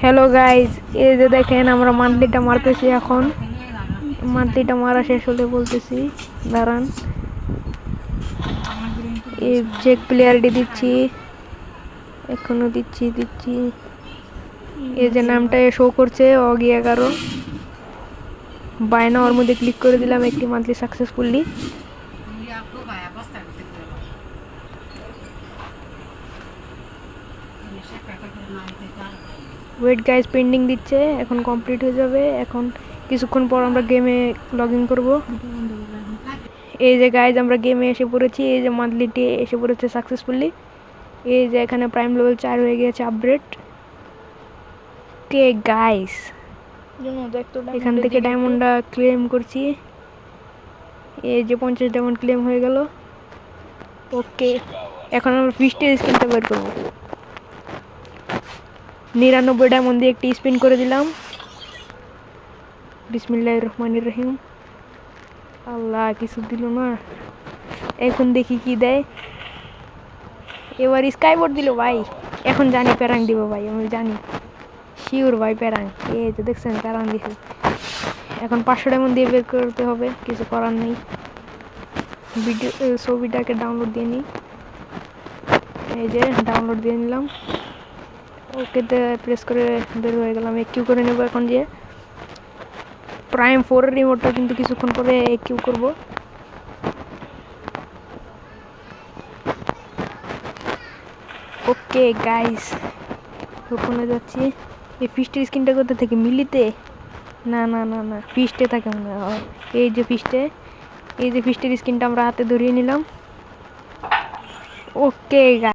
Hello guys এই যে দেখেন, আমরা মান্থলিটা মারতেছি এখন। মান্থলিটা মারা শেষ হলে বলতেছি, দাঁড়ান। এই চেক প্লেয়ারটি দিচ্ছি, এখনও দিচ্ছি দিচ্ছি। এই যে নামটা শো করছে, অগি এগারো। বায়না ওর মধ্যে ক্লিক করে দিলাম একটি monthly successfully wait guys pending দিচ্ছে, এখন কমপ্লিট হয়ে যাবে, এখন কিছুক্ষণ পর আমরা গেমে লগ ইন করব। এই যে গাইজ আমরা গেমে এসে পড়েছি, এই যে মান্থলিটি এসে পড়েছে সাকসেসফুলি এই যে এখানে প্রাইম লেভেল চার হয়ে গিয়েছে আপডেট কে গাইস এখান থেকে ডায়মন্ডটা ক্লেম করছি। এই যে পঞ্চাশ ডায়মন্ড ক্লেম হয়ে গেল। ওকে এখন আমরা ফিস্টের স্ক্রিনটা বের করব। নিরানব্বই ডায়মন্ড দিয়ে একটি স্পিন করে দিলাম। বিসমিল্লাহ রহমানির রহিম। আল্লাহ, কিছু দিল না। এখন দেখি কি দেয়। এবার স্কাইবোর্ড দিল ভাই। এখন জানি প্যারাং দিব ভাই, আমি জানি। শিওর ভাই, প্যারাং। এই তো দেখছেন, প্যারাং দিছে। এখন পাঁচশো ডায়মন্ড দিয়ে বের করতে হবে, কিছু করার নেই। ভিডিও ছবিটাকে ডাউনলোড দিয়ে নিই। এই যে ডাউনলোড দিয়ে নিলাম। ওকেতে প্রেস করে বের হয়ে গেলাম কিউ করে নেব এখন যে প্রাইম ফোরের রিমোটটা কিন্তু কিছুক্ষণ পরে কিউ করব। ওকে গাইস ওখানে যাচ্ছি। এই ফিস্টের স্ক্রিনটা কোথা থেকে, মিলিতে? না না না না ফিস্টে থাকে মনে হয়। এই যে ফিস্টে এই যে ফিস্টের স্ক্রিনটা আমরা হাতে ধরিয়ে নিলাম। Okay guys